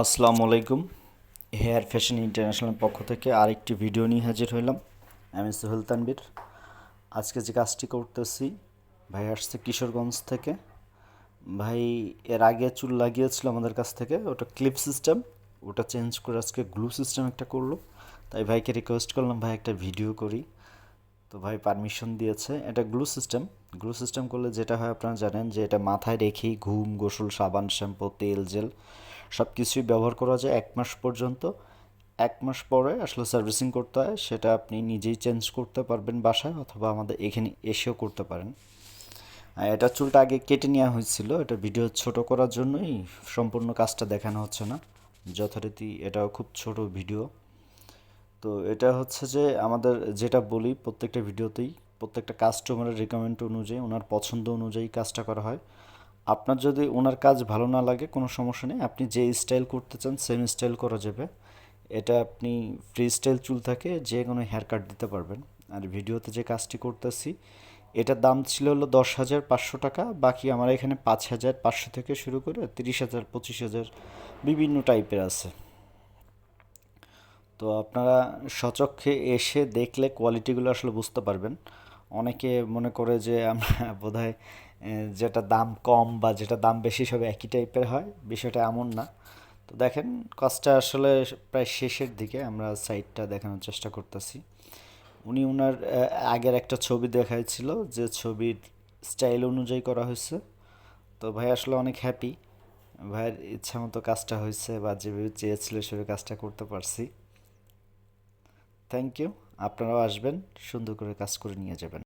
আসসালামু আলাইকুম। Hair fashion international পক্ষ থেকে আরেকটি ভিডিও নিয়ে হাজির হইলাম। আমি সোহেল তানবির আজকে যে কাজটি করতেছি, ভাই আসছে কিশোরগঞ্জ থেকে। ভাই, এর আগে চুল লাগিয়েছিল আমাদের কাছ থেকে, ওটা ক্লিপ সিস্টেম ওটা চেঞ্জ করে আজকে গ্লু সিস্টেম একটা করল। তাই ভাইকে রিকোয়েস্ট করলাম, ভাই একটা ভিডিও করি। তো ভাই পারমিশন দিয়েছে, এটা গ্লু সিস্টেম গ্লু সিস্টেম করলে যেটা হয়, আপনারা জানেন যে এটা মাথায় রেখেই ঘুম, গোসল, সাবান, শ্যাম্পু, তেল, জেল সব কিছুই ব্যবহার করা যায় এক মাস পর্যন্ত। এক মাস পরে আসলে সার্ভিসিং করতে হয়, সেটা আপনি নিজেই চেঞ্জ করতে পারবেন বাসায় অথবা আমাদের এখানে এসেও করতে পারেন। এটা চুলটা আগে কেটে নেওয়া হয়েছিল, এটা ভিডিও ছোট করার জন্যই সম্পূর্ণ কাজটা দেখানো হচ্ছে না। যথারীতি এটাও খুব ছোট ভিডিও তো এটা হচ্ছে যে আমাদের যেটা বলি প্রত্যেকটা ভিডিওতেই প্রত্যেকটা কাস্টমারের রিকমেন্ড অনুযায়ী, ওনার পছন্দ অনুযায়ী কাজটা করা হয়। আপনার যদি ওনার কাজ ভালো না লাগে, কোনো সমস্যা নেই। আপনি যে স্টাইল করতে চান সেম স্টাইল করা যাবে। এটা আপনি ফ্রি স্টাইল চুল থাকে, যে কোনো হেয়ার কাট দিতে পারবেন। আর ভিডিওতে যে কাজটি করতেছি, এটার দাম ছিল হলো দশ হাজার পাঁচশো টাকা। বাকি আমার এখানে পাঁচ হাজার পাঁচশো থেকে শুরু করে তিরিশ হাজার, পঁচিশ হাজার বিভিন্ন টাইপের আছে। তো আপনারা সচক্ষে এসে দেখলে কোয়ালিটিগুলো আসলে বুঝতে পারবেন। অনেকে মনে করে যে আমরা বোধহয় যেটা দাম কম বা যেটা দাম বেশি সব একই টাইপের হয়, বিষয়টা এমন না। তো দেখেন, কাজটা আসলে প্রায় শেষের দিকে আমরা সাইডটা দেখানোর চেষ্টা করতেছি। উনি ওনার আগের একটা ছবি দেখাইছিল যে ছবির স্টাইল অনুযায়ী করা হয়েছে। তো ভাই আসলে অনেক হ্যাপি ভাইয়ের ইচ্ছা মতো কাজটা হয়েছে বা যেভাবে চেয়েছিল সেভাবে কাজটা করতে পারছি। থ্যাংক ইউ আপনারাও আসবেন সুন্দর করে কাজ করে নিয়ে যাবেন।